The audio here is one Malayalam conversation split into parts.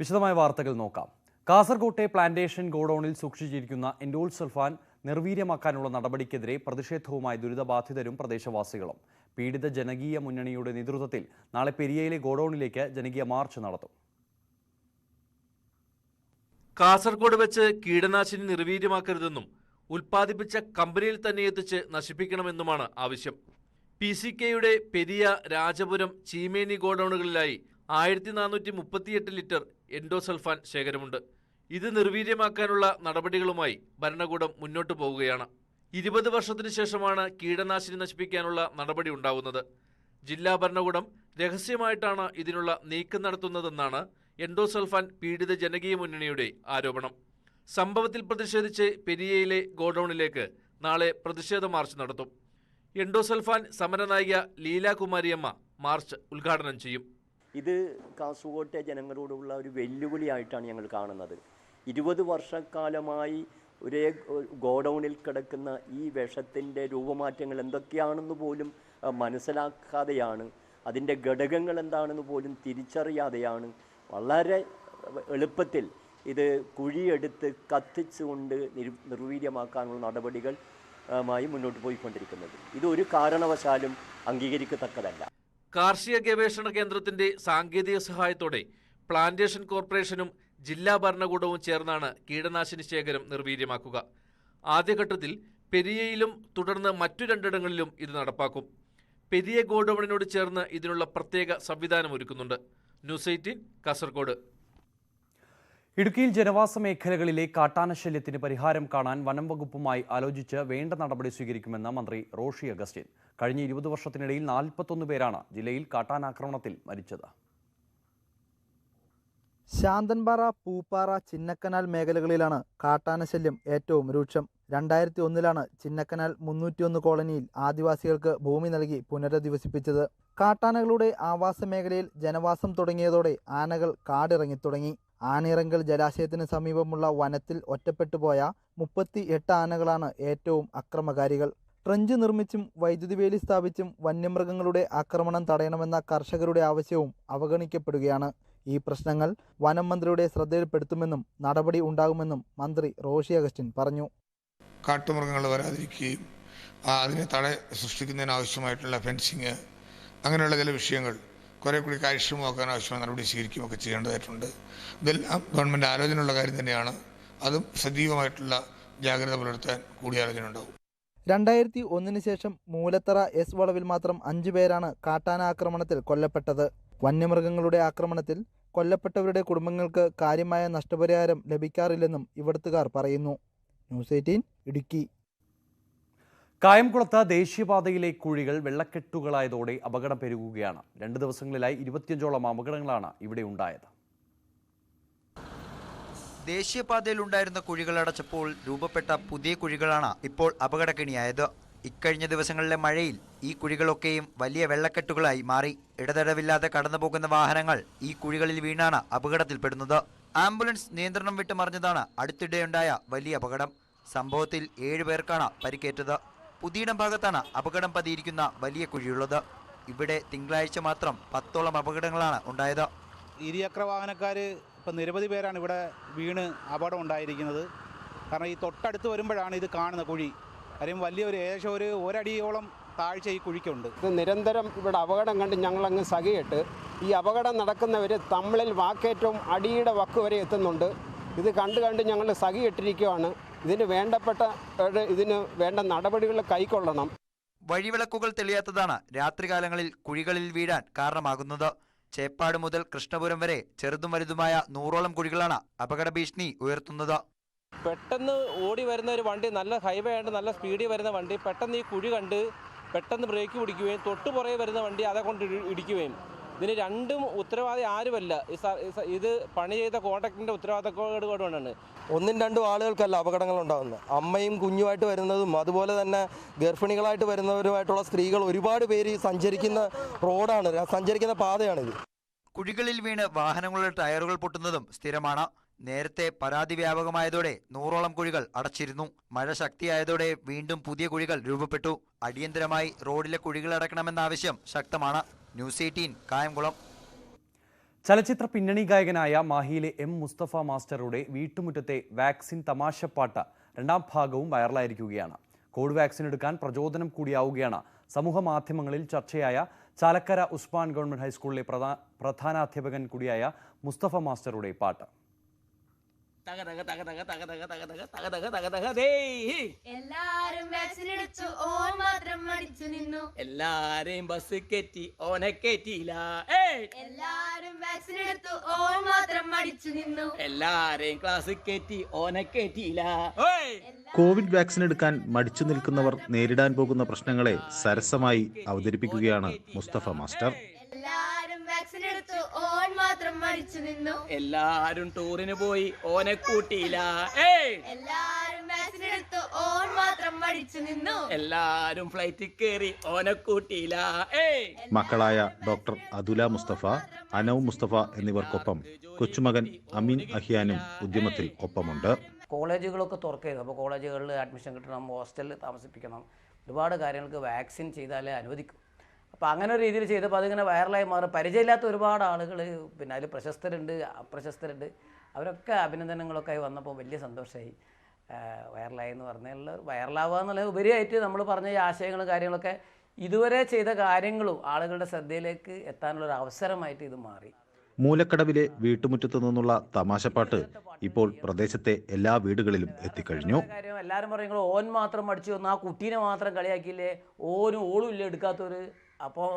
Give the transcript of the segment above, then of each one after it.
വിശദമായ വാർത്തകൾ നോക്കാം. കാസർകോട്ടെ പ്ലാന്റേഷൻ ഗോഡൌണിൽ സൂക്ഷിച്ചിരിക്കുന്ന എൻഡോൾ സൾഫാൻ നിർവീര്യമാക്കാനുള്ള നടപടിക്കെതിരെ പ്രതിഷേധവുമായി ദുരിതബാധിതരും പ്രദേശവാസികളും. പീഡിത ജനകീയ മുന്നണിയുടെ നേതൃത്വത്തിൽ നാളെ പെരിയയിലെ ഗോഡൌണിലേക്ക് ജനകീയ മാർച്ച് നടത്തും. കാസർഗോഡ് വെച്ച് കീടനാശിനി നിർവീര്യമാക്കരുതെന്നും ഉൽപ്പാദിപ്പിച്ച കമ്പനിയിൽ തന്നെ എത്തിച്ച് നശിപ്പിക്കണമെന്നുമാണ് ആവശ്യം. പി സി കെയുടെ പെരിയ രാജപുരം ചീമേനി ഗോഡൌണുകളിലായി ആയിരത്തി നാനൂറ്റി മുപ്പത്തിയെട്ട് ലിറ്റർ എൻഡോസൾഫാൻ ശേഖരമുണ്ട്. ഇത് നിർവീര്യമാക്കാനുള്ള നടപടികളുമായി ഭരണകൂടം മുന്നോട്ടു പോവുകയാണ്. ഇരുപത് വർഷത്തിനു ശേഷമാണ് കീടനാശിനി നശിപ്പിക്കാനുള്ള നടപടി ഉണ്ടാവുന്നത്. ജില്ലാ ഭരണകൂടം രഹസ്യമായിട്ടാണ് ഇതിനുള്ള നീക്കം നടത്തുന്നതെന്നാണ് എൻഡോസൾഫാൻ പീഡിത ജനകീയ മുന്നണിയുടെ ആരോപണം. സംഭവത്തിൽ പ്രതിഷേധിച്ച് പെരിയയിലെ ഗോഡൌണിലേക്ക് നാളെ പ്രതിഷേധ മാർച്ച് നടത്തും. എൻഡോസൾഫാൻ സമരനായിക ലീലാകുമാരിയമ്മ മാർച്ച് ഉദ്ഘാടനം ചെയ്യും. ഇത് കാസർഗോട്ടെ ജനങ്ങളോടുള്ള ഒരു വെല്ലുവിളിയായിട്ടാണ് ഞങ്ങൾ കാണുന്നത്. ഇരുപത് വർഷക്കാലമായി ഒരേ ഗോഡൗണിൽ കിടക്കുന്ന ഈ വിഷത്തിന്റെ രൂപമാറ്റങ്ങൾ എന്തൊക്കെയാണെന്ന് പോലും മനസ്സിലാക്കാതെയാണ് അതിന്റെ ഘടകങ്ങൾ എന്താണെന്ന് പോലും തിരിച്ചറിയാതെയാണ് വളരെ എളുപ്പത്തിൽ ഇത് കുഴിയെടുത്ത് കത്തിച്ചുകൊണ്ട് നിർ നിർവീര്യമാക്കാനുള്ള നടപടികൾ മായി മുന്നോട്ട് പോയിക്കൊണ്ടിരിക്കുന്നത്. ഇത് ഒരു കാരണവശാലും അംഗീകരിക്കത്തക്കതല്ല. കാർഷിക ഗവേഷണ കേന്ദ്രത്തിന്റെ സാങ്കേതിക സഹായത്തോടെ പ്ലാന്റേഷൻ കോർപ്പറേഷനും ജില്ലാ ഭരണകൂടവും ചേർന്നാണ് കീടനാശിനി ശേഖരം നിർവീര്യമാക്കുക. ആദ്യഘട്ടത്തിൽ പെരിയയിലും തുടർന്ന് മറ്റു രണ്ടിടങ്ങളിലും ഇത് നടപ്പാക്കും. പെരിയ ഗോഡൌണിനോട് ചേർന്ന് ഇതിനുള്ള പ്രത്യേക സംവിധാനം ഒരുക്കുന്നുണ്ട്. News eighteen Kasaragod. ഇടുക്കിയിൽ ജനവാസ മേഖലകളിലെ കാട്ടാനശല്യത്തിന് പരിഹാരം കാണാൻ വനം വകുപ്പുമായി ആലോചിച്ച് വേണ്ട നടപടി സ്വീകരിക്കുമെന്ന് മന്ത്രി റോഷി അഗസ്റ്റിൻ. കഴിഞ്ഞ ഇരുപത് വർഷത്തിനിടയിൽ നാൽപ്പത്തൊന്ന് പേരാണ് ജില്ലയിൽ കാട്ടാനാക്രമണത്തിൽ മരിച്ചത്. ശാന്തൻപാറ പൂപ്പാറ ചിന്നക്കനാൽ മേഖലകളിലാണ് കാട്ടാനശല്യം ഏറ്റവും രൂക്ഷം. രണ്ടായിരത്തി ഒന്നിലാണ് ചിന്നക്കനാൽ മുന്നൂറ്റിയൊന്ന് കോളനിയിൽ ആദിവാസികൾക്ക് ഭൂമി നൽകി പുനരധിവസിപ്പിച്ചത്. കാട്ടാനകളുടെ ആവാസ മേഖലയിൽ ജനവാസം തുടങ്ങിയതോടെ ആനകൾ കാടിറങ്ങിത്തുടങ്ങി. ആനിറങ്കൽ ജലാശയത്തിന് സമീപമുള്ള വനത്തിൽ ഒറ്റപ്പെട്ടുപോയ മുപ്പത്തി എട്ട് ആനകളാണ് ഏറ്റവും അക്രമകാരികൾ. ട്രഞ്ച് നിർമ്മിച്ചും വൈദ്യുതി വേലി സ്ഥാപിച്ചും വന്യമൃഗങ്ങളുടെ ആക്രമണം തടയണമെന്ന കർഷകരുടെ ആവശ്യവും അവഗണിക്കപ്പെടുകയാണ്. ഈ പ്രശ്നങ്ങൾ വനം മന്ത്രിയുടെ ശ്രദ്ധയിൽപ്പെടുത്തുമെന്നും നടപടി ഉണ്ടാകുമെന്നും മന്ത്രി റോഷി അഗസ്റ്റിൻ പറഞ്ഞു. കാട്ടുമൃഗങ്ങൾ വരാതിരിക്കുകയും അതിനെ തട സൃഷ്ടിക്കുന്നതിനാവശ്യമായിട്ടുള്ള ഫെൻസിങ് അങ്ങനെയുള്ള ചില വിഷയങ്ങൾ കുറേ കൂടി കാര്യക്ഷമമാക്കാൻ ആവശ്യമായ നടപടി സ്വീകരിക്കുകയൊക്കെ ചെയ്യേണ്ടതായിട്ടുണ്ട്. ഇതെല്ലാം ഗവൺമെന്റ് ആലോചനയുള്ള കാര്യം തന്നെയാണ്. അതും സജീവമായിട്ടുള്ള ജാഗ്രത പുലർത്താൻ കൂടിയാലോചന ഉണ്ടാവും രണ്ടായിരത്തി ഒന്നിന് ശേഷം മൂലത്തറ എസ് വളവിൽ മാത്രം അഞ്ചു പേരാണ് കാട്ടാന ആക്രമണത്തിൽ കൊല്ലപ്പെട്ടത്. വന്യമൃഗങ്ങളുടെ ആക്രമണത്തിൽ കൊല്ലപ്പെട്ടവരുടെ കുടുംബങ്ങൾക്ക് കാര്യമായ നഷ്ടപരിഹാരം ലഭിക്കാറില്ലെന്നും ഇവിടുത്തുകാർ പറയുന്നു. News eighteen Idukki. കായംകുളത്ത് ദേശീയപാതയിലെ കുഴികൾ വെള്ളക്കെട്ടുകളായതോടെ അപകടം പെരുകുകയാണ്. രണ്ട് ദിവസങ്ങളിലായി ഇരുപത്തിയഞ്ചോളം അപകടങ്ങളാണ് ഇവിടെ ഉണ്ടായത്. ദേശീയപാതയിലുണ്ടായിരുന്ന കുഴികൾ അടച്ചപ്പോൾ രൂപപ്പെട്ട പുതിയ കുഴികളാണ് ഇപ്പോൾ അപകടക്കിണിയായത്. ഇക്കഴിഞ്ഞ ദിവസങ്ങളിലെ മഴയിൽ ഈ കുഴികളൊക്കെയും വലിയ വെള്ളക്കെട്ടുകളായി മാറി. ഇടതടവില്ലാതെ കടന്നുപോകുന്ന വാഹനങ്ങൾ ഈ കുഴികളിൽ വീണാണ് അപകടത്തിൽപ്പെടുന്നത്. ആംബുലൻസ് നിയന്ത്രണം വിട്ട് മറിഞ്ഞതാണ് അടുത്തിടെയുണ്ടായ വലിയ അപകടം. സംഭവത്തിൽ ഏഴ് പേർക്കാണ് പരിക്കേറ്റത്. പുതിയിടം ഭാഗത്താണ് അപകടം പതിയിരിക്കുന്ന വലിയ കുഴിയുള്ളത്. ഇവിടെ തിങ്കളാഴ്ച മാത്രം പത്തോളം അപകടങ്ങളാണ് ഉണ്ടായത്. ഇരുചക്ര വാഹനക്കാർ ഇപ്പം നിരവധി പേരാണ് ഇവിടെ വീണ് അപകടം ഉണ്ടായിരിക്കുന്നത്. കാരണം ഈ തൊട്ടടുത്ത് വരുമ്പോഴാണ് ഇത് കാണുന്ന കുഴി. കാര്യം വലിയൊരു ഏകദേശം ഒരു ഒരടിയോളം താഴ്ച ഈ കുഴിക്കുണ്ട്. ഇത് നിരന്തരം ഇവിടെ അപകടം കണ്ട് ഞങ്ങളങ്ങ് സഖിയിട്ട് ഈ അപകടം നടക്കുന്നവർ തമ്മിൽ വാക്കേറ്റവും അടിയുടെ വക്ക് വരെ എത്തുന്നുണ്ട്. ഇത് കണ്ട് കണ്ട് ഞങ്ങൾ സഹിയിട്ടിരിക്കുകയാണ് ഇതിന് വേണ്ടപ്പെട്ട ഇതിന് വേണ്ട നടപടികൾ കൈക്കൊള്ളണം. വഴിവിളക്കുകൾ തെളിയാത്തതാണ് രാത്രികാലങ്ങളിൽ കുഴികളിൽ വീഴാൻ കാരണമാകുന്നത്. ചേപ്പാട് മുതൽ കൃഷ്ണപുരം വരെ ചെറുതും വലുതുമായ നൂറോളം കുഴികളാണ് അപകട ഭീഷണി ഉയർത്തുന്നത്. പെട്ടെന്ന് ഓടി വരുന്ന ഒരു വണ്ടി നല്ല ഹൈവേ ആയിട്ട് നല്ല സ്പീഡിൽ വരുന്ന വണ്ടി പെട്ടെന്ന് ഈ കുഴി കണ്ട് പെട്ടെന്ന് ബ്രേക്ക് പിടിക്കുകയും തൊട്ടുപുറകെ വരുന്ന വണ്ടി അതെ കൊണ്ട് ഇടിക്കുകയും. ഇതിന് രണ്ടും ഉത്തരവാദി ആരുമല്ല. ഇത് പണി ചെയ്ത കോൺട്രാക്ടിന്റെ ഉത്തരവാദിത്തക്കേട് കൊണ്ടാണ്. ഒന്നും രണ്ടും ആളുകൾക്കല്ല അപകടങ്ങൾ ഉണ്ടാകുന്നത് അമ്മയും കുഞ്ഞുമായിട്ട് വരുന്നതും അതുപോലെ തന്നെ ഗർഭിണികളായിട്ട് വരുന്നവരുമായിട്ടുള്ള സ്ത്രീകൾ ഒരുപാട് പേര് സഞ്ചരിക്കുന്ന റോഡാണ് സഞ്ചരിക്കുന്ന പാതയാണിത്. കുഴികളിൽ വീണ് വാഹനങ്ങളുടെ ടയറുകൾ പൊട്ടുന്നതും സ്ഥിരമാണ്. നേരത്തെ പരാതി വ്യാപകമായതോടെ നൂറോളം കുഴികൾ അടച്ചിരുന്നു. മഴ ശക്തിയായതോടെ വീണ്ടും പുതിയ കുഴികൾ രൂപപ്പെട്ടു. അടിയന്തരമായി റോഡിലെ കുഴികൾ അടക്കണമെന്ന ആവശ്യം ശക്തമാണ്. News eighteen Kayamkulam. ചലച്ചിത്ര പിന്നണി ഗായകനായ മാഹിയിലെ എം മുസ്തഫ മാസ്റ്ററുടെ വീട്ടുമുറ്റത്തെ വാക്സിൻ തമാശപ്പാട്ട് രണ്ടാം ഭാഗവും വൈറലായിരിക്കുകയാണ്. കോവിഡ് വാക്സിൻ എടുക്കാൻ പ്രചോദനം കൂടിയാവുകയാണ്. സമൂഹ മാധ്യമങ്ങളിൽ ചർച്ചയായ ചാലക്കര ഉസ്മാൻ ഗവൺമെന്റ് ഹൈസ്കൂളിലെ പ്രധാ പ്രധാനാധ്യാപകൻ കൂടിയായ മുസ്തഫ മാസ്റ്ററുടെ പാട്ട് എല്ലാരും വാക്സിൻ എടുത്തു ഓൻ മാത്രം മടിച്ചു നിന്നു എല്ലാരെയും ബസ് കയറ്റി ഓനെ കയറ്റിയില്ല എല്ലാരും വാക്സിൻ എടുത്തു മാത്രം മടിച്ചു നിന്നു എല്ലാരെയും ക്ലാസ് കയറ്റി ഓനെ കയറ്റിയില്ല കോവിഡ് വാക്സിൻ എടുക്കാൻ മടിച്ചു നിൽക്കുന്നവർ നേരിടാൻ പോകുന്ന പ്രശ്നങ്ങളെ സരസമായി അവതരിപ്പിക്കുകയാണ് മുസ്തഫ മാസ്റ്റർ മാത്രം മരിച്ചു നിന്നു. എല്ലാരും ടൂറിന് പോയി ഓനെ കൂട്ടിയില്ല. എല്ലാരും വാക്സിൻ എടുത്തു ഓൻ മാത്രം മരിച്ചു നിന്നു. എല്ലാരും ഫ്ലൈറ്റിൽ കയറി ഓനെ കൂട്ടിയില്ല. മക്കളായ ഡോക്ടർ അതുല മുസ്തഫ അനവ് മുസ്തഫ എന്നിവർക്കൊപ്പം കൊച്ചുമകൻ അമീൻ അഹിയാനും ഉദ്യമത്തിൽ ഒപ്പമുണ്ട്. കോളേജുകളൊക്കെ തുറക്കരുത്. അപ്പോൾ കോളേജുകളിൽ അഡ്മിഷൻ കിട്ടണം ഹോസ്റ്റലിൽ താമസിപ്പിക്കണം. ഒരുപാട് കാര്യങ്ങൾക്ക് വാക്സിൻ ചെയ്താലേ അനുവദിക്കും. അപ്പോൾ അങ്ങനെ ഒരു രീതിയിൽ ചെയ്തപ്പോൾ അതിങ്ങനെ വൈറലായി മാറും. പരിചയമില്ലാത്ത ഒരുപാട് ആളുകൾ പിന്നെ അതിൽ പ്രശസ്തരുണ്ട് അപ്രശസ്തരുണ്ട്. അവരൊക്കെ അഭിനന്ദനങ്ങളൊക്കെ ആയി വന്നപ്പോൾ വലിയ സന്തോഷമായി വൈറലായി എന്ന് പറഞ്ഞാൽ വൈറലാവുക എന്നുള്ളത് ഉപരിയായിട്ട് നമ്മൾ പറഞ്ഞ ഈ ആശയങ്ങളും കാര്യങ്ങളൊക്കെ ഇതുവരെ ചെയ്ത കാര്യങ്ങളും ആളുകളുടെ ശ്രദ്ധയിലേക്ക് എത്താനുള്ള ഒരു അവസരമായിട്ട് ഇത് മാറി. മൂലക്കടവിലെ വീട്ടുമുറ്റത്ത് നിന്നുള്ള തമാശപ്പാട്ട് ഇപ്പോൾ പ്രദേശത്തെ എല്ലാ വീടുകളിലും എത്തിക്കഴിഞ്ഞു. എല്ലാവരും പറയുന്നത് ഓൻ മാത്രം അടിച്ചു വന്നു. ആ കുട്ടീനെ മാത്രം കളിയാക്കിയില്ലേ? ഓനും ഓളും ഇല്ല എടുക്കാത്തവര്. അപ്പോൾ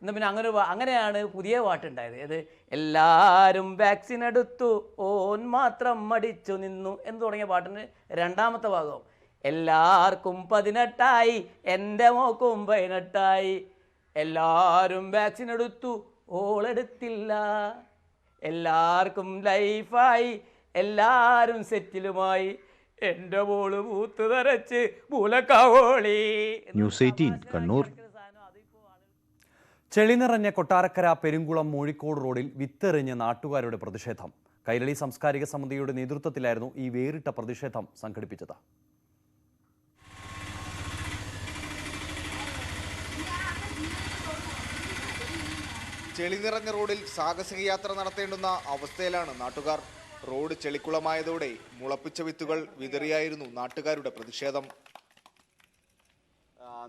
എന്നാൽ പിന്നെ അങ്ങനെ അങ്ങനെയാണ് പുതിയ പാട്ടുണ്ടായത്. അത് എല്ലാവരും വാക്സിൻ എടുത്തു ഓൻ മാത്രം മടിച്ചു നിന്നു എന്ന് തുടങ്ങിയ പാട്ടിന് രണ്ടാമത്തെ ഭാഗം. എല്ലാവർക്കും പതിനെട്ടായി എന്റെ മോക്കും പതിനെട്ടായി. എല്ലാവരും വാക്സിൻ എടുത്തു ഓൾ ഓളെടുത്തില്ല എല്ലാവർക്കും ലൈഫായി എല്ലാവരും സെറ്റിലുമായി എന്റെ മോൾ പൂത്ത് തരച്ച് മൂലക്കാവോളി. News eighteen Kannur. ചെളി നിറഞ്ഞ കൊട്ടാരക്കര പെരുങ്കുളം മൂഴിക്കോട് റോഡിൽ വിത്തെറിഞ്ഞ് നാട്ടുകാരുടെ പ്രതിഷേധം. കൈരളി സാംസ്കാരിക സമിതിയുടെ നേതൃത്വത്തിലായിരുന്നു ഈ വേറിട്ട പ്രതിഷേധം സംഘടിപ്പിച്ചത്. ചെളി നിറഞ്ഞ റോഡിൽ സാഹസിക യാത്ര നടത്തേണ്ടുന്ന അവസ്ഥയിലാണ് നാട്ടുകാർ. റോഡ് ചെളിക്കുളമായതോടെ മുളപ്പിച്ച വിത്തുകൾ വിതറിയായിരുന്നു നാട്ടുകാരുടെ പ്രതിഷേധം.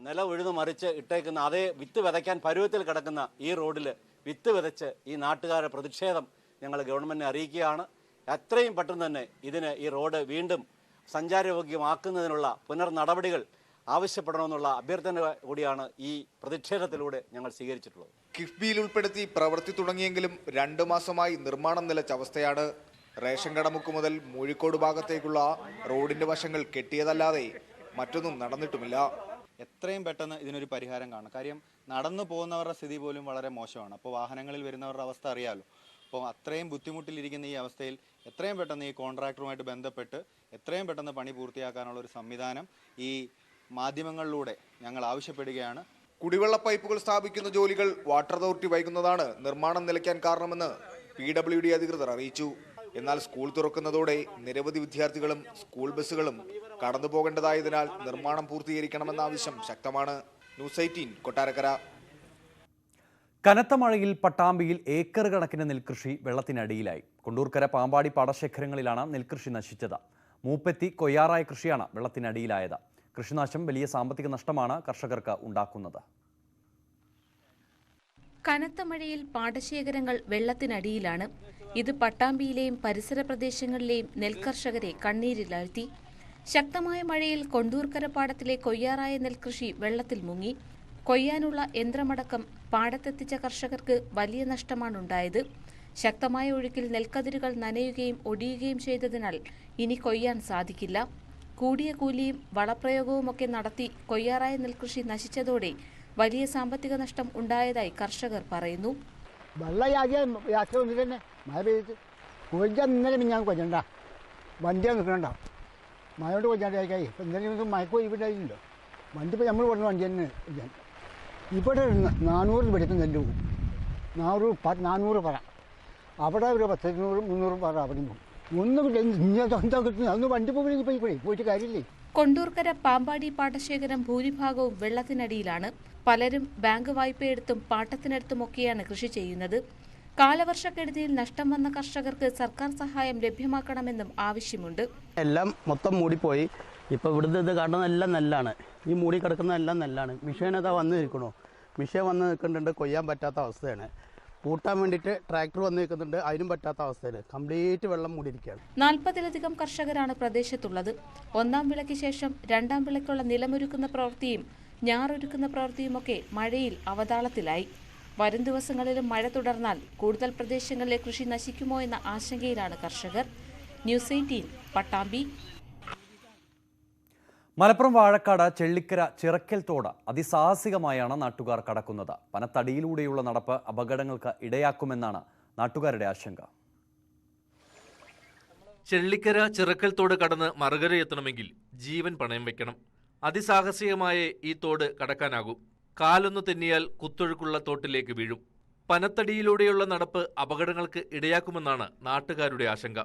നില ഉഴുതു മറിച്ച് ഇട്ടേക്കുന്ന അതേ വിത്ത് വിതയ്ക്കാൻ പരുവത്തിൽ കിടക്കുന്ന ഈ റോഡിൽ വിത്ത് വിതച്ച് ഈ നാട്ടുകാരുടെ പ്രതിഷേധം ഞങ്ങൾ ഗവൺമെന്റിനെ അറിയിക്കുകയാണ്. എത്രയും പെട്ടെന്ന് തന്നെ ഇതിന് ഈ റോഡ് വീണ്ടും സഞ്ചാരയോഗ്യമാക്കുന്നതിനുള്ള പുനർ നടപടികൾ ആവശ്യപ്പെടണമെന്നുള്ള അഭ്യർത്ഥന കൂടിയാണ് ഈ പ്രതിഷേധത്തിലൂടെ ഞങ്ങൾ സ്വീകരിച്ചിട്ടുള്ളത്. കിഫ്ബിയിൽ ഉൾപ്പെടുത്തി പ്രവൃത്തി തുടങ്ങിയെങ്കിലും രണ്ടു മാസമായി നിർമ്മാണം നിലച്ച അവസ്ഥയാണ്. റേഷൻ കടമുക്ക് മുതൽ മൂഴിക്കോട് ഭാഗത്തേക്കുള്ള റോഡിന്റെ വശങ്ങൾ കെട്ടിയതല്ലാതെ മറ്റൊന്നും നടന്നിട്ടുമില്ല. എത്രയും പെട്ടെന്ന് ഇതിനൊരു പരിഹാരം കാണണം. കാര്യം നടന്നു പോകുന്നവരുടെ സ്ഥിതി പോലും വളരെ മോശമാണ്. അപ്പോൾ വാഹനങ്ങളിൽ വരുന്നവരുടെ അവസ്ഥ അറിയാമല്ലോ അപ്പോൾ അത്രയും ബുദ്ധിമുട്ടിലിരിക്കുന്ന ഈ അവസ്ഥയിൽ എത്രയും പെട്ടെന്ന് ഈ കോൺട്രാക്ടറുമായിട്ട് ബന്ധപ്പെട്ട് എത്രയും പെട്ടെന്ന് പണി പൂർത്തിയാക്കാനുള്ള ഒരു സംവിധാനം ഈ മാധ്യമങ്ങളിലൂടെ ഞങ്ങൾ ആവശ്യപ്പെടുകയാണ്. കുടിവെള്ള പൈപ്പുകൾ സ്ഥാപിക്കുന്ന ജോലികൾ വാട്ടർ അതോറിറ്റി വൈകുന്നതാണ് നിർമ്മാണം നിലയ്ക്കാൻ കാരണമെന്ന് പി ഡബ്ല്യു ഡി അധികൃതർ അറിയിച്ചു. എന്നാൽ സ്കൂൾ തുറക്കുന്നതോടെ നിരവധി വിദ്യാർത്ഥികളും സ്കൂൾ ബസ്സുകളും കടന്നു പോകേണ്ടതായതിനാൽ നിർമ്മാണം പൂർത്തീകരിക്കണമെന്ന ആവശ്യം ശക്തമാണ്. News eighteen Kottarakkara. കനത്ത മഴയിൽ പട്ടാമ്പിയിൽ ഏക്കർ കണക്കിന് നെൽകൃഷി വെള്ളത്തിനടിയിലായി. കൊണ്ടൂർക്കര പാമ്പാടി പാടശേഖരങ്ങളിലാണ് നെൽകൃഷി നശിച്ചത്. മൂപ്പെത്തി കൊയ്യാറായ കൃഷിയാണ് വെള്ളത്തിനടിയിലായത്. കൃഷിനാശം വലിയ സാമ്പത്തിക നഷ്ടമാണ് കർഷകർക്ക് ഉണ്ടാക്കുന്നത്. കനത്ത മഴയിൽ പാടശേഖരങ്ങൾ വെള്ളത്തിനടിയിലാണ്. ഇത് പട്ടാമ്പിയിലെയും പരിസര പ്രദേശങ്ങളിലെയും നെൽകർഷകരെ കണ്ണീരിലാഴ്ത്തി. ശക്തമായ മഴയിൽ കൊണ്ടൂർക്കര പാടത്തിലെ കൊയ്യാറായ നെൽകൃഷി വെള്ളത്തിൽ മുങ്ങി. കൊയ്യാനുള്ള യന്ത്രമടക്കം പാടത്തെത്തിച്ച കർഷകർക്ക് വലിയ നഷ്ടമാണുണ്ടായത്. ശക്തമായ ഒഴുക്കിൽ നെൽക്കതിരുകൾ നനയുകയും ഒടിയുകയും ചെയ്തതിനാൽ ഇനി കൊയ്യാൻ സാധിക്കില്ല. കൂടിയ കൂലിയും വളപ്രയോഗവുമൊക്കെ നടത്തി കൊയ്യാറായ നെൽകൃഷി നശിച്ചതോടെ വലിയ സാമ്പത്തിക നഷ്ടം ഉണ്ടായതായി കർഷകർ പറയുന്നു. ഇന്നലെ ഞാൻ കൊയ്യണ്ട. വണ്ടിയാ നിൽക്കണ്ട. മഴ കൊണ്ട് കൊയ്യാണ്ടായി ഇപ്പം ഇന്നലെ ഒന്നും ഇവിടെ ഇവിടെ വണ്ടി ഇപ്പോൾ നമ്മൾ പറഞ്ഞു വണ്ടി തന്നെ കൊയ്യാൻ ഇവിടെ ന- നാനൂറ് പിടിക്ക് നെല്ല് പോകും നാനൂറ് നാനൂറ് പറ. അവിടെ ഒരു പത്ത് ഇരുന്നൂറ് മുന്നൂറ് പറ അവിടെ പോകും ഒന്നും എന്താ വണ്ടി ഇപ്പോഴേ പോയിട്ട് കാര്യമില്ലേ? കൊണ്ടൂർക്കര പാമ്പാടി പാടശേഖരം ഭൂരിഭാഗവും വെള്ളത്തിനടിയിലാണ്. പലരും ബാങ്ക് വായ്പയെടുത്തും പാട്ടത്തിനടുത്തുമൊക്കെയാണ് കൃഷി ചെയ്യുന്നത്. കാലവർഷക്കെടുതിയിൽ നഷ്ടം വന്ന കർഷകർക്ക് സർക്കാർ സഹായം ലഭ്യമാക്കണമെന്നും ആവശ്യമുണ്ട്. എല്ലാം മൊത്തം മൂടിപ്പോയി. ഇപ്പോൾ ഇവിടുത്തെ ഇത് കാണുന്ന എല്ലാം നെല്ലാണ്. ഈ മൂടി കിടക്കുന്ന എല്ലാം നെല്ലാണ്. മിഷീനതാ വന്ന് നിൽക്കണോ. മിഷീൻ വന്ന് നിൽക്കുന്നുണ്ട് കൊയ്യാൻ പറ്റാത്ത അവസ്ഥയാണ്. പൂട്ടാൻ വേണ്ടിയിട്ട് ട്രാക്ടർ വന്ന് നിൽക്കുന്നുണ്ട് അതിനും പറ്റാത്ത അവസ്ഥയാണ്. കംപ്ലീറ്റ് വെള്ളം മൂടിയിരിക്കുകയാണ്. നാൽപ്പതിലധികം കർഷകരാണ് പ്രദേശത്തുള്ളത്. ഒന്നാം വിളയ്ക്ക് ശേഷം രണ്ടാം വിളയ്ക്കുള്ള നിലമൊരുക്കുന്ന പ്രവൃത്തിയും ഞാറൊരുക്കുന്ന പ്രവൃത്തിയുമൊക്കെ മഴയിൽ അവതാളത്തിലായി. വരും ദിവസങ്ങളിലും മഴ തുടർന്നാൽ കൂടുതൽ പ്രദേശങ്ങളിലെ കൃഷി നശിക്കുമോ എന്ന ആശങ്കയിലാണ് കർഷകർ. News eighteen Pattambi. Malappuram Vazhakkad Chellikkara Chirakkal തോട് അതിസാഹസികമായാണ് നാട്ടുകാർ കടക്കുന്നത്. പനത്തടിയിലൂടെയുള്ള നടപ്പ് അപകടങ്ങൾക്ക് ഇടയാക്കുമെന്നാണ് നാട്ടുകാരുടെ ആശങ്ക. ചെള്ളിക്കര ചിറക്കൽ തോട് കടന്ന് മറുകര എത്തണമെങ്കിൽ ജീവൻ പണയം വെക്കണം. അതിസാഹസികമായ ഈ തോട് കടക്കാനാകൂ. കാലൊന്നു തെന്നിയാൽ കുത്തൊഴുക്കുള്ള തോട്ടിലേക്ക് വീഴും. പനത്തടിയിലൂടെയുള്ള നടപ്പ് അപകടങ്ങൾക്ക് ഇടയാക്കുമെന്നാണ് നാട്ടുകാരുടെ ആശങ്ക.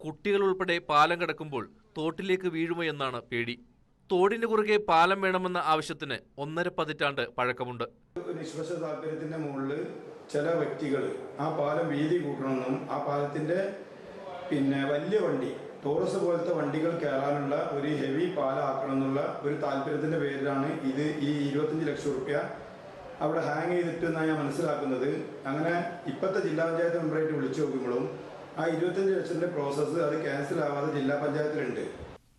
കുട്ടികൾ ഉൾപ്പെടെ പാലം കടക്കുമ്പോൾ തോട്ടിലേക്ക് വീഴുമോ എന്നാണ് പേടി. തോടിന് കുറുകെ പാലം വേണമെന്ന ആവശ്യത്തിന് ഒന്നര പതിറ്റാണ്ട് പഴക്കമുണ്ട്. നിഷ്പക്ഷ താല്പര്യത്തിന്റെ മുകളിൽ ചില വ്യക്തികൾ ആ പാലം വീതി കൂട്ടണമെന്നും ആ പാലത്തിന്റെ പിന്നെ വലിയ വണ്ടി ടോറസ് പോലത്തെ വണ്ടികൾ കയറാനുള്ള ഒരു ഹെവി പാലാക്കണം എന്നുള്ള ഒരു താല്പര്യത്തിന്റെ പേരിലാണ് ഇത് ഈ ഇരുപത്തഞ്ച് ലക്ഷം റുപ്യ അവിടെ ഹാങ് ചെയ്തിട്ട് എന്നാണ് ഞാൻ മനസ്സിലാക്കുന്നത്. അങ്ങനെ ഇപ്പോഴത്തെ ജില്ലാ പഞ്ചായത്ത് മെമ്പറായിട്ട് വിളിച്ചു നോക്കുമ്പോഴും ആ ഇരുപത്തഞ്ച് ലക്ഷത്തിന്റെ പ്രോസസ്സ് അത് ക്യാൻസൽ ആവാതെ ജില്ലാ പഞ്ചായത്തിലുണ്ട്.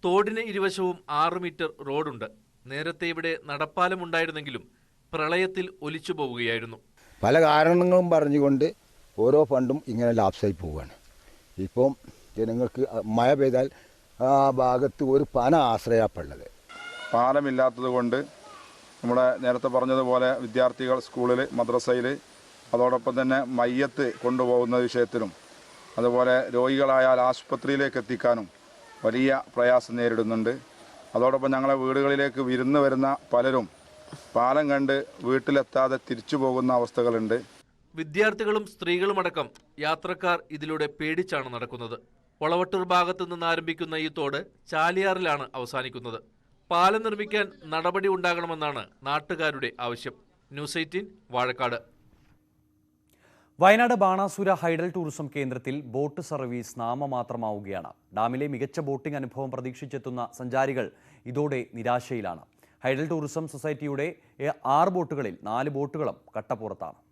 തോടിന് ഇരുവശവും ആറ് മീറ്റർ റോഡുണ്ട്. നേരത്തെ ഇവിടെ നടപ്പാലം ഉണ്ടായിരുന്നെങ്കിലും പ്രളയത്തിൽ ഒലിച്ചു പോവുകയായിരുന്നു. പല കാരണങ്ങളും പറഞ്ഞുകൊണ്ട് ഓരോ ഫണ്ടും ഇങ്ങനെ ലാപ്സായി പോവുകയാണ്. ഇപ്പം ജനങ്ങൾക്ക് മഴ പെയ്താൽ ആ ഭാഗത്ത് ഒരു പന ആശ്രയപ്പുള്ളത് പാലമില്ലാത്തത് കൊണ്ട് നമ്മുടെ നേരത്തെ പറഞ്ഞതുപോലെ വിദ്യാർത്ഥികൾ സ്കൂളിൽ മദ്രസയിൽ അതോടൊപ്പം തന്നെ മയ്യത്ത് കൊണ്ടുപോകുന്ന വിഷയത്തിലും അതുപോലെ രോഗികളായാൽ ആശുപത്രിയിലേക്ക് എത്തിക്കാനും വലിയ പ്രയാസം നേരിടുന്നുണ്ട്. അതോടൊപ്പം ഞങ്ങളെ വീടുകളിലേക്ക് വിരുന്ന് വരുന്ന പലരും പാലം കണ്ട് വീട്ടിലെത്താതെ തിരിച്ചു പോകുന്ന അവസ്ഥകളുണ്ട്. വിദ്യാർത്ഥികളും സ്ത്രീകളുമടക്കം യാത്രക്കാർ ഇതിലൂടെ പേടിച്ചാണ് നടക്കുന്നത്. ഒളവട്ടൂർ ഭാഗത്തു നിന്ന് ആരംഭിക്കുന്ന ഈ തോട് ചാലിയാറിലാണ് അവസാനിക്കുന്നത്. പാലം നിർമ്മിക്കാൻ നടപടി ഉണ്ടാകണമെന്നാണ് നാട്ടുകാരുടെ ആവശ്യം. News eighteen Vazhakkad. Wayanad Banasura hydel tourism കേന്ദ്രത്തിൽ ബോട്ട് സർവീസ് നാമമാത്രമാവുകയാണ്. ഡാമിലെ മികച്ച ബോട്ടിംഗ് അനുഭവം പ്രതീക്ഷിച്ചെത്തുന്ന സഞ്ചാരികൾ ഇതോടെ നിരാശയിലാണ്. ഹൈഡൽ ടൂറിസം സൊസൈറ്റിയുടെ ആറ് ബോട്ടുകളിൽ നാല് ബോട്ടുകളും കട്ടപ്പുറത്താണ്.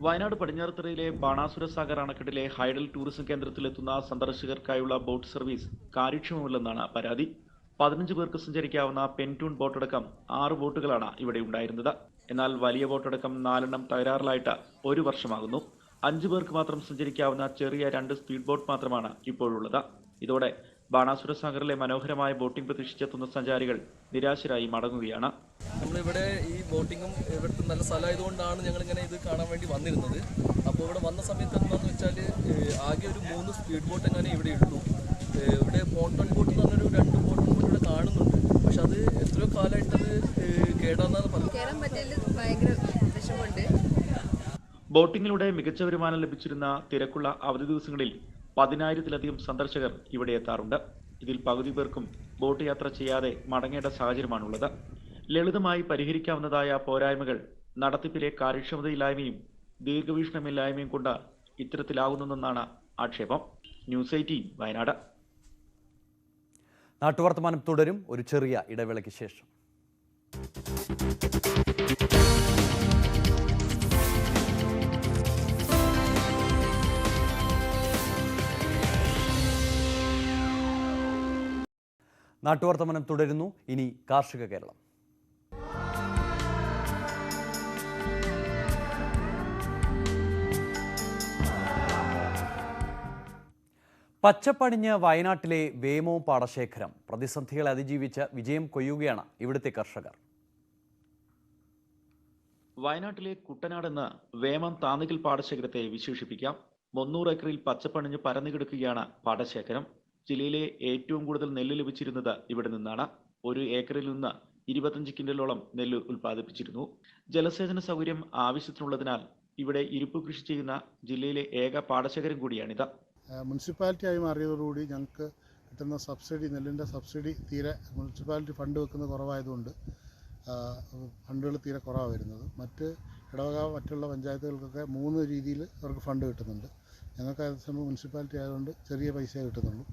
വയനാട് പടിഞ്ഞാറത്തറയിലെ ബാണാസുര സാഗർ അണക്കെട്ടിലെ ഹൈഡൽ ടൂറിസം കേന്ദ്രത്തിലെത്തുന്ന സന്ദർശകർക്കായുള്ള ബോട്ട് സർവീസ് കാര്യക്ഷമമല്ലെന്നാണ് പരാതി. പതിനഞ്ച് പേർക്ക് സഞ്ചരിക്കാവുന്ന പെന്റൂൺ ബോട്ടടക്കം ആറ് ബോട്ടുകളാണ് ഇവിടെ ഉണ്ടായിരുന്നത്. എന്നാൽ വലിയ ബോട്ടടക്കം നാലെണ്ണം തകരാറിലായിട്ട് ഒരു വർഷമാകുന്നു. അഞ്ചു പേർക്ക് മാത്രം സഞ്ചരിക്കാവുന്ന ചെറിയ രണ്ട് സ്പീഡ് ബോട്ട് മാത്രമാണ് ഇപ്പോഴുള്ളത്. ഇതോടെ ബാണാസുര സാഗറിലെ മനോഹരമായ ബോട്ടിംഗ് പ്രതീക്ഷിച്ചെത്തുന്ന സഞ്ചാരികൾ നിരാശരായി മടങ്ങുകയാണ്. നമ്മളിവിടെ ഈ ബോട്ടിങ്ങും ഇവിടുത്തെ നല്ല സ്ഥലമായതുകൊണ്ടാണ് ഞങ്ങൾ ഇങ്ങനെ ഇത് കാണാൻ വേണ്ടി വന്നിരുന്നത്. അപ്പോൾ ഇവിടെ വന്ന സമയത്ത് എന്താണെന്ന് വെച്ചാൽ ആകെ ഒരു മൂന്ന് സ്പീഡ് ബോട്ട് എങ്ങനെ ഇവിടെ ഇട്ടു. ഇവിടെ പോണ്ടൺ ബോട്ട് എന്ന് പറഞ്ഞൊരു രണ്ട് ബോട്ടും കൂടി ഇവിടെ കാണുന്നുണ്ട്. പക്ഷെ അത് എത്രയോ കാലമായിട്ടത് കേടാന്നാണ് പറഞ്ഞത് ഭയങ്കര വിഷമമുണ്ട്. ബോട്ടിങ്ങിലൂടെ മികച്ച വരുമാനം ലഭിച്ചിരുന്ന തിരക്കുള്ള അവധി ദിവസങ്ങളിൽ പതിനായിരത്തിലധികം സന്ദർശകർ ഇവിടെ എത്താറുണ്ട്. ഇതിൽ പകുതി പേർക്കും ബോട്ട് യാത്ര ചെയ്യാതെ മടങ്ങേണ്ട സാഹചര്യമാണുള്ളത്. ലളിതമായി പരിഹരിക്കാവുന്നതായ പോരായ്മകൾ നടത്തിപ്പിലെ കാര്യക്ഷമതയില്ലായ്മയും ദീർഘവീക്ഷണമില്ലായ്മയും കൊണ്ട് ഇത്തരത്തിലാകുന്നെന്നാണ് ആക്ഷേപം. News eighteen Wayanad. നാട്ടുവർത്തമാനം തുടരും. ഒരു ചെറിയ ഇടവേളയ്ക്ക് ശേഷം. നാട്ടുവർത്തമാനം തുടരുന്നു. ഇനി കാർഷിക കേരളം. പച്ചപ്പടിഞ്ഞ് വയനാട്ടിലെ വേമോ പാടശേഖരം പ്രതിസന്ധികളെ അതിജീവിച്ച് വിജയം കൊയ്യുകയാണ് ഇവിടുത്തെ കർഷകർ. വയനാട്ടിലെ കുട്ടനാടെന്ന് വേമം താന്നുകിൽ പാടശേഖരത്തെ വിശേഷിപ്പിക്കാം. മുന്നൂറ് ഏക്കറിൽ പച്ചപ്പണിഞ്ഞ് പരന്നുകിടക്കുകയാണ് പാടശേഖരം. ജില്ലയിലെ ഏറ്റവും കൂടുതൽ നെല്ല് ലഭിച്ചിരുന്നത് ഇവിടെ നിന്നാണ്. ഒരു ഏക്കറിൽ നിന്ന് ഇരുപത്തഞ്ച് കിൻഡലോളം നെല്ല് ഉൽപ്പാദിപ്പിച്ചിരുന്നു. ജലസേചന സൗകര്യം ആവശ്യത്തിനുള്ളതിനാൽ ഇവിടെ ഇരുപ്പ് കൃഷി ചെയ്യുന്ന ജില്ലയിലെ ഏക പാടശേഖരം കൂടിയാണിത്. മുനിസിപ്പാലിറ്റി ആയി മാറിയതോടുകൂടി ഞങ്ങൾക്ക് കിട്ടുന്ന സബ്സിഡി നെല്ലിന്റെ സബ്സിഡി തീരെ മുനിസിപ്പാലിറ്റി ഫണ്ട് വെക്കുന്നത് കുറവായതുകൊണ്ട് ഫണ്ടുകൾ തീരെ കുറവാണ് വരുന്നത്. മറ്റ് ഇടവക മറ്റുള്ള പഞ്ചായത്തുകൾക്കൊക്കെ മൂന്ന് രീതിയിൽ അവർക്ക് ഫണ്ട് കിട്ടുന്നുണ്ട്. ഞങ്ങൾക്ക് അതേസമയം മുനിസിപ്പാലിറ്റി ആയതുകൊണ്ട് ചെറിയ പൈസ കിട്ടുന്നുള്ളൂ.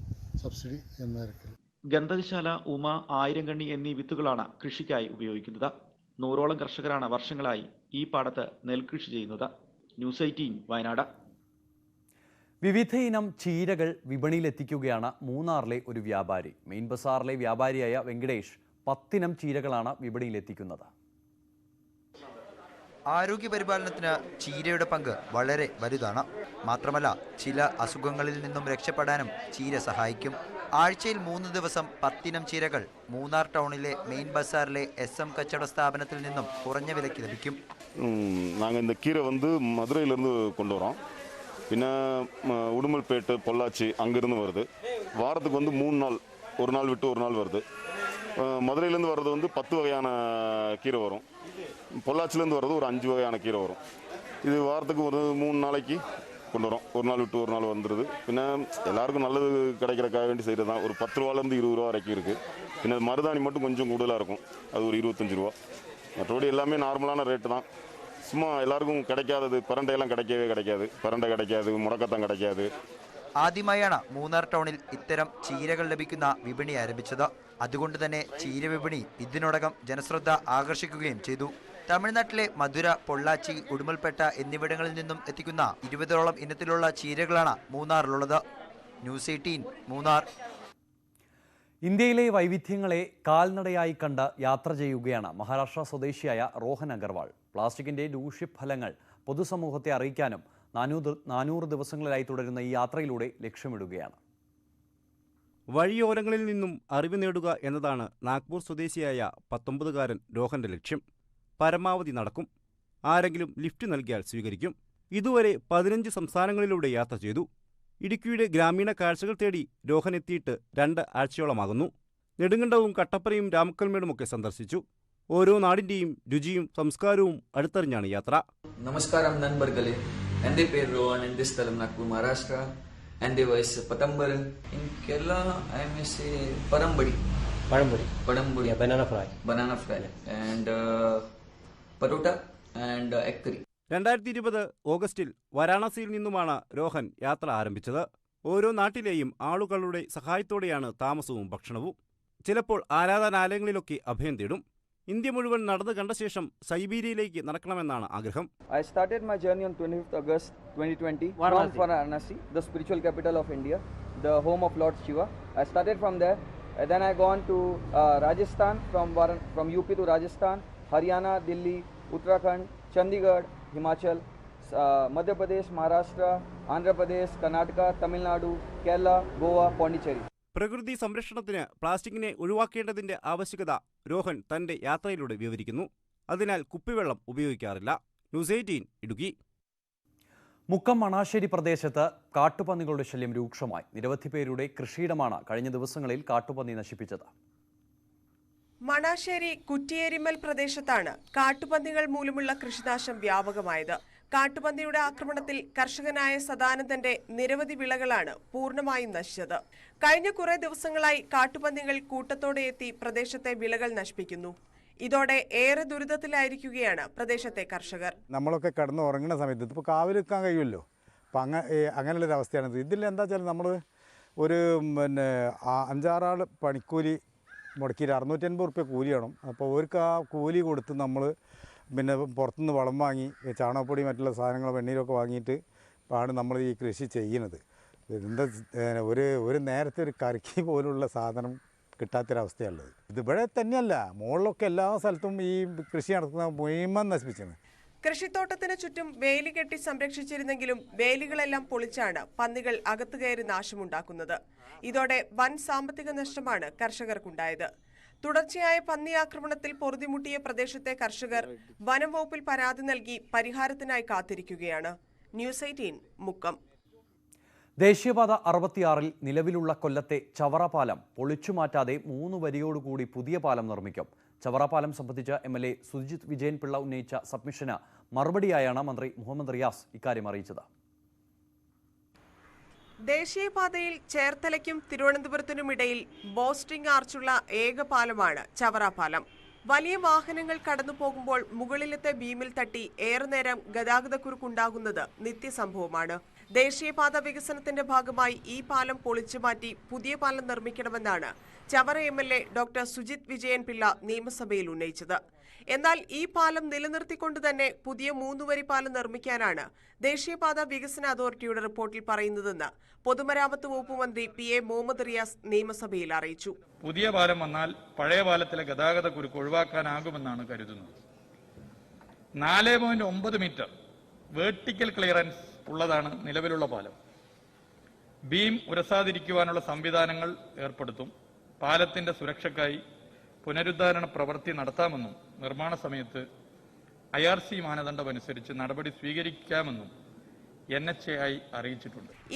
സബ്സിഡി എന്ന നിരക്കിൽ. ഗന്ധകശാല ഉമ ആയിരങ്കണ്ണി എന്നീ വിത്തുകളാണ് കൃഷിക്കായി ഉപയോഗിക്കുന്നത്. നൂറോളം കർഷകരാണ് വർഷങ്ങളായി ഈ പാടത്ത് നെൽകൃഷി ചെയ്യുന്നത്. News eighteen Wayanad. വിവിധയിനം ഇനം ചീരകൾ വിപണിയിലെത്തിക്കുകയാണ് മൂന്നാറിലെ ഒരു വ്യാപാരി. മെയിൻ ബസാറിലെ വ്യാപാരിയായ വെങ്കടേഷ് പത്തിനം ചീരകളാണ് വിപണിയിലെത്തിക്കുന്നത്. ആരോഗ്യ പരിപാലനത്തിന് ചീരയുടെ പങ്ക് വളരെ വലുതാണ്. മാത്രമല്ല ചില അസുഖങ്ങളിൽ നിന്നും രക്ഷപ്പെടാനും ചീര സഹായിക്കും ആഴ്ചയിൽ മൂന്ന് ദിവസം പത്തിനം ചീരകൾ മൂന്നാർ ടൗണിലെ മെയിൻ ബസാറിലെ എസ് എം കച്ചവട സ്ഥാപനത്തിൽ നിന്നും കുറഞ്ഞ വിലയ്ക്ക് ലഭിക്കും நாங்கள் இந்த கீரை வந்து மதுரையிலேருந்து கொண்டு வரோம் பின்ன ம, உடுமல்பேட்டு பொள்ளாச்சி அங்கேருந்து வருது வாரத்துக்கு வந்து மூணு நாள் ஒரு நாள் விட்டு ஒரு நாள் வருது அஹ், மதுரையிலேருந்து வர்றது வந்து பத்து வகையான கீரை வரும் பொள்ளாச்சிலேருந்து வர்றது ஒரு அஞ்சு வகையான கீரை வரும் இது வாரத்துக்கு ஒரு மூணு நாளைக்கு கொண்டு வரோம் ஒரு நாள் விட்டு ஒரு நாள் வந்துடுது பின்ன எல்லாருக்கும் நல்லது கிடைக்கிறக்காக வேண்டி செய்கிறது தான் ஒரு பத்து ரூபாலேருந்து இருபது ரூபா வரைக்கும் இருக்குது பின்ன மருதாணி மட்டும் கொஞ்சம் கூடுதலாக இருக்கும் அது ஒரு இருபத்தஞ்சு ரூபா மற்றபடி எல்லாமே நார்மலான ரேட்டு தான் சும்மா எல்லாருக்கும் கிடைக்காதது பரண்டையெல்லாம் கிடைக்கவே கிடைக்காது பரண்டை கிடைக்காது முடக்கத்தான் கிடைக்காது ആദ്യമായാണ് മൂന്നാർ ടൗണിൽ ഇത്തരം ചീരകൾ ലഭിക്കുന്ന വിപണി ആരംഭിച്ചത് അതുകൊണ്ട് തന്നെ ചീര വിപണി ഇതിനോടകം ജനശ്രദ്ധ ആകർഷിക്കുകയും ചെയ്തു തമിഴ്നാട്ടിലെ മധുര പൊള്ളാച്ചി ഉടുമൽപേട്ട എന്നിവിടങ്ങളിൽ നിന്നും എത്തിക്കുന്ന ഇരുപതോളം ഇനത്തിലുള്ള ചീരകളാണ് മൂന്നാറിലുള്ളത്. News eighteen Munnar. ഇന്ത്യയിലെ വൈവിധ്യങ്ങളെ കാൽനടയായി കണ്ട് യാത്ര ചെയ്യുകയാണ് മഹാരാഷ്ട്ര സ്വദേശിയായ റോഹൻ അഗർവാൾ. പ്ലാസ്റ്റിക്കിന്റെ ദൂഷ്യഫലങ്ങൾ പൊതുസമൂഹത്തെ അറിയിക്കാനും നാനൂറ് നാനൂറ് ദിവസങ്ങളിലായി തുടരുന്ന ഈ യാത്രയിലൂടെ ലക്ഷ്യമിടുകയാണ്. വഴിയോരങ്ങളിൽ നിന്നും അറിവ് നേടുക എന്നതാണ് നാഗ്പൂർ സ്വദേശിയായ പത്തൊമ്പതുകാരൻ രോഹന്റെ ലക്ഷ്യം. പരമാവധി നടക്കും. ആരെങ്കിലും ലിഫ്റ്റ് നൽകിയാൽ സ്വീകരിക്കും. ഇതുവരെ പതിനഞ്ച് സംസ്ഥാനങ്ങളിലൂടെ യാത്ര ചെയ്തു. ഇടുക്കിയുടെ ഗ്രാമീണ കാഴ്ചകൾ തേടി രോഹൻ എത്തിയിട്ട് രണ്ട് ആഴ്ചയോളമാകുന്നു. നെടുങ്കണ്ടവും കട്ടപ്പനയും രാമക്കൽമേടുമൊക്കെ സന്ദർശിച്ചു. ഓരോ നാടിന്റെയും രുചിയും സംസ്കാരവും അടുത്തറിഞ്ഞാണ് യാത്ര. നമസ്കാരം നൻബർഗലെ എന്റെ പേര് രോഹൻ എന്റെ സ്ഥലം നാഗ്പൂർ മഹാരാഷ്ട്ര. എന്റെ വയസ്സ് പത്തമ്പത്. In Kerala I M S pazhampori pazhampori pazhampori banana fry banana fry and parotta and egg curry രണ്ടായിരത്തി ഇരുപത് ഓഗസ്റ്റിൽ വാരാണസിയിൽ നിന്നുമാണ് രോഹൻ യാത്ര ആരംഭിച്ചത് ഓരോ നാട്ടിലെയും ആളുകളുടെ സഹായത്തോടെയാണ് താമസവും ഭക്ഷണവും ചിലപ്പോൾ ആരാധനാലയങ്ങളിലൊക്കെ അഭയം തേടും ഇന്ത്യ മുഴുവൻ നടന്നു കണ്ട ശേഷം സൈബീരിയയിലേക്ക് നടക്കണമെന്നാണ് ആഗ്രഹം I started my journey on 25th August 2020 Varanasi. from Varanasi, the spiritual capital of India, the home of Lord Shiva. I started from there. And then I gone to uh, Rajasthan, from Varan- from UP to Delhi Uttarakhand Chandigarh Himachal Madhya Pradesh Maharashtra Andhra Pradesh Karnataka Tamil Nadu Kerala, Goa, Pondicherry. പ്രകൃതി സംരക്ഷണത്തിന് പ്ലാസ്റ്റിക്കിനെ ഒഴിവാക്കേണ്ടതിന്റെ ആവശ്യകത രോഹൻ തന്റെ യാത്രയിലൂടെ വിവരിക്കുന്നു. അതിനാൽ കുപ്പിവെള്ളം ഉപയോഗിക്കാറില്ല. News eighteen Idukki. Mukkam Manassery പ്രദേശത്ത് കാട്ടുപന്നികളുടെ ശല്യം രൂക്ഷമായി. നിരവധി പേരുടെ കൃഷിയിടമാണ് കഴിഞ്ഞ ദിവസങ്ങളിൽ കാട്ടുപന്നി നശിപ്പിച്ചത്. മണാശ്ശേരി കുറ്റിയേരിമൽ പ്രദേശത്താണ് കാട്ടുപന്നികൾ മൂലമുള്ള കൃഷിനാശം വ്യാപകമായത്. കാട്ടുപന്നിയുടെ ആക്രമണത്തിൽ കർഷകനായ സദാനന്ദന്റെ നിരവധി വിളകളാണ് പൂർണമായും നശിച്ചത്. കഴിഞ്ഞ കുറെ ദിവസങ്ങളായി കാട്ടുപന്നികൾ കൂട്ടത്തോടെ എത്തി പ്രദേശത്തെ വിളകൾ നശിപ്പിക്കുന്നു. ഇതോടെ ഏറെ ദുരിതത്തിലായിരിക്കുകയാണ് പ്രദേശത്തെ കർഷകർ. നമ്മളൊക്കെ കിടന്ന് ഉറങ്ങുന്ന സമയത്ത് ഇതിപ്പോൾ കാവിലെക്കാൻ കഴിയുമല്ലോ? അപ്പം അങ്ങ ഏ, അങ്ങനെയുള്ളൊരു അവസ്ഥയാണ് ഇതിൽ എന്താ വെച്ചാൽ നമ്മൾ ഒരു പിന്നെ അഞ്ചാറാൾ പണിക്കൂലി മുടക്കിയിട്ട് അറുന്നൂറ്റി അൻപത് റുപ്യ കൂലി വേണം. അപ്പോൾ അവർക്ക് ആ കൂലി കൊടുത്ത് നമ്മൾ പിന്നെ പുറത്തുനിന്ന് വളം വാങ്ങി ചാണകപ്പൊടി മറ്റുള്ള സാധനങ്ങൾ വെണ്ണീരൊക്കെ വാങ്ങിയിട്ട് ആണ് നമ്മൾ ഈ കൃഷി ചെയ്യുന്നത്. എന്താ ഒരു ഒരു നേരത്തെ ഒരു കറിക്ക് പോലുള്ള സാധനം കിട്ടാത്തൊരവസ്ഥയുള്ളത് ഇതിവിടെ തന്നെയല്ല. മുകളിലൊക്കെ എല്ലാ സ്ഥലത്തും ഈ കൃഷി നടത്തുന്ന മുഴുവൻ നശിപ്പിച്ചാണ് കൃഷിത്തോട്ടത്തിന് ചുറ്റും വേലി കെട്ടി സംരക്ഷിച്ചിരുന്നെങ്കിലും വേലികളെല്ലാം പൊളിച്ചാണ് പന്നികൾ അകത്തു കയറി നാശമുണ്ടാക്കുന്നത്. ഇതോടെ വൻ സാമ്പത്തിക നഷ്ടമാണ് കർഷകർക്കുണ്ടായത്. തുടർച്ചയായ പന്നി ആക്രമണത്തിൽ പൊറുതിമുട്ടിയ പ്രദേശത്തെ കർഷകർ വനം വകുപ്പിൽ പരാതി നൽകി പരിഹാരത്തിനായി കാത്തിരിക്കുകയാണ്. News eighteen Mukkam. ദേശീയപാത അറുപത്തിയാറിൽ നിലവിലുള്ള കൊല്ലത്തെ ചവറ പാലം പൊളിച്ചുമാറ്റാതെ മൂന്ന് വരിയോടുകൂടി പുതിയ പാലം നിർമ്മിക്കും. ചവറ പാലം സംബന്ധിച്ച് M L A Sujith Vijayan Pillai ഉന്നയിച്ച സബ്മിഷന് മറുപടിയായാണ് മന്ത്രി മുഹമ്മദ് റിയാസ് ഇക്കാര്യം അറിയിച്ചത്. ദേശീയപാതയിൽ ചേർത്തലയ്ക്കും തിരുവനന്തപുരത്തിനുമിടയിൽ ബോസ്റ്റിംഗ് ആർച്ചുള്ള ഏക പാലമാണ് ചവറ പാലം വലിയ വാഹനങ്ങൾ കടന്നു പോകുമ്പോൾ മുകളിലത്തെ ബീമിൽ തട്ടി ഏറെ നേരം ഗതാഗതക്കുരുക്കുണ്ടാകുന്നത് നിത്യസംഭവമാണ്. ദേശീയപാത വികസനത്തിന്റെ ഭാഗമായി ഈ പാലം പൊളിച്ചു മാറ്റി പുതിയ പാലം നിർമ്മിക്കണമെന്നാണ് Chavara M L A doctor Sujith Vijayan Pillai നിയമസഭയിൽ ഉന്നയിച്ചത്. എന്നാൽ ഈ പാലം നിലനിർത്തിക്കൊണ്ട് തന്നെ പുതിയ മൂന്നുവരി പാലം നിർമ്മിക്കാനാണ് ദേശീയപാത വികസന അതോറിറ്റിയുടെ റിപ്പോർട്ടിൽ പറയുന്നതെന്ന് പൊതുമരാമത്ത് വകുപ്പ് മന്ത്രി പി എ മുഹമ്മദ് റിയാസ് നിയമസഭയിൽ അറിയിച്ചു. പുതിയ പാലം വന്നാൽ പഴയ പാലത്തിലെ ഗതാഗത കുരുക്ക് ഒഴിവാക്കാനാകുമെന്നാണ് കരുതുന്നത്. നാല് പോയിന്റ് ഒമ്പത് മീറ്റർ വേർട്ടിക്കൽ ക്ലിയറൻസ് ഉള്ളതാണ് നിലവിലുള്ള പാലം. ബീം ഉരസാതിരിക്കുവാനുള്ള സംവിധാനങ്ങൾ ഏർപ്പെടുത്തും. പാലത്തിന്റെ സുരക്ഷയ്ക്കായി പുനരുദ്ധാരണ പ്രവൃത്തി നടത്താമെന്നും നിർമ്മാണ സമയത്ത് ഐ ആർ സി മാനദണ്ഡമനുസരിച്ച് നടപടി സ്വീകരിക്കാമെന്നും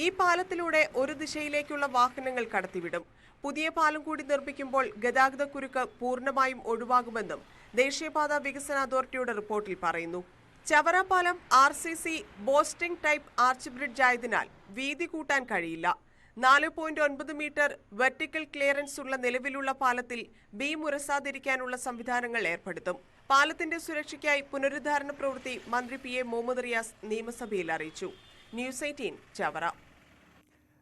ഈ പാലത്തിലൂടെ ഒരു ദിശയിലേക്കുള്ള വാഹനങ്ങൾ കടത്തിവിടും. പുതിയ പാലം കൂടി നിർമ്മിക്കുമ്പോൾ ഗതാഗതക്കുരുക്ക് പൂർണമായും ഒഴിവാകുമെന്നും ദേശീയപാത വികസന അതോറിറ്റിയുടെ റിപ്പോർട്ടിൽ പറയുന്നു. ചവറ പാലം R C C bowstring type arch bridge ആയതിനാൽ വീതി കൂട്ടാൻ കഴിയില്ല. നാല് പോയിന്റ് ഒൻപത് മീറ്റർ വെർട്ടിക്കൽ ക്ലിയറൻസ് ഉള്ള നിലവിലുള്ള പാലത്തിൽ ബീം ഉരസാതിരിക്കാനുള്ള സംവിധാനങ്ങൾ ഏർപ്പെടുത്തും. പാലത്തിന്റെ സുരക്ഷയ്ക്കായി പുനരുദ്ധാരണ പ്രവൃത്തി മന്ത്രി പി എ മുഹമ്മദ് റിയാസ് നിയമസഭയിൽ അറിയിച്ചു. News eighteen Chavara.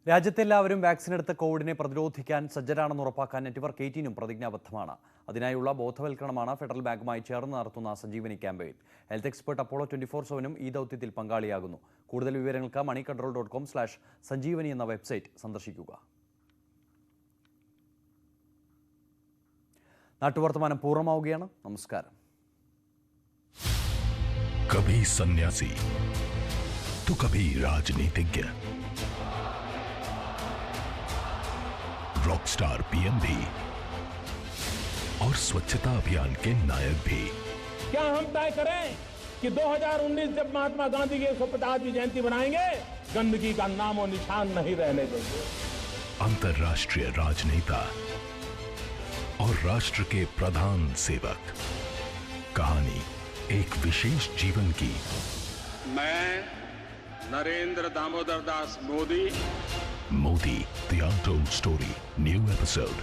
രാജ്യത്തെല്ലാവരും വാക്സിൻ എടുത്ത കോവിഡിനെ പ്രതിരോധിക്കാൻ സജ്ജരാണെന്ന് ഉറപ്പാക്കാൻ നെറ്റ്വർക്ക് എയ്റ്റീനും പ്രതിജ്ഞാബദ്ധമാണ് അതിനായുള്ള ബോധവൽക്കരണമാണ് ഫെഡറൽ ബാങ്കുമായി ചേർന്ന് നടത്തുന്ന Sanjeevani campaign health expert Apollo twenty four സെവനും ഈ ദൗത്യത്തിൽ പങ്കാളിയാകുന്നു കൂടുതൽ വിവരങ്ങൾക്ക് money control dot com slash Sanjeevani എന്ന വെബ്സൈറ്റ് സന്ദർശിക്കുക നാട്ടുവർത്തമാനം പൂർണ്ണമാവുകയാണ് നമസ്കാരം कभी सन्यासी तो कभी राजनीतिज्ञ रॉकस्टार पीएम भी और स्वच्छता अभियान के नायक भी। क्या हम तय करें कि 2019 जब महात्मा गांधी की 150वीं जयंती बनाएँगे गंदगी का नामो निशान नहीं रहने देंगे। अंतर्राष्ट्रीय राजनेता और राष्ट्र के प्रधान सेवक। कहानी एक विशेष जीवन की। मैं Narendra Damodar Das Modi Modi, The Untold Story, new episode.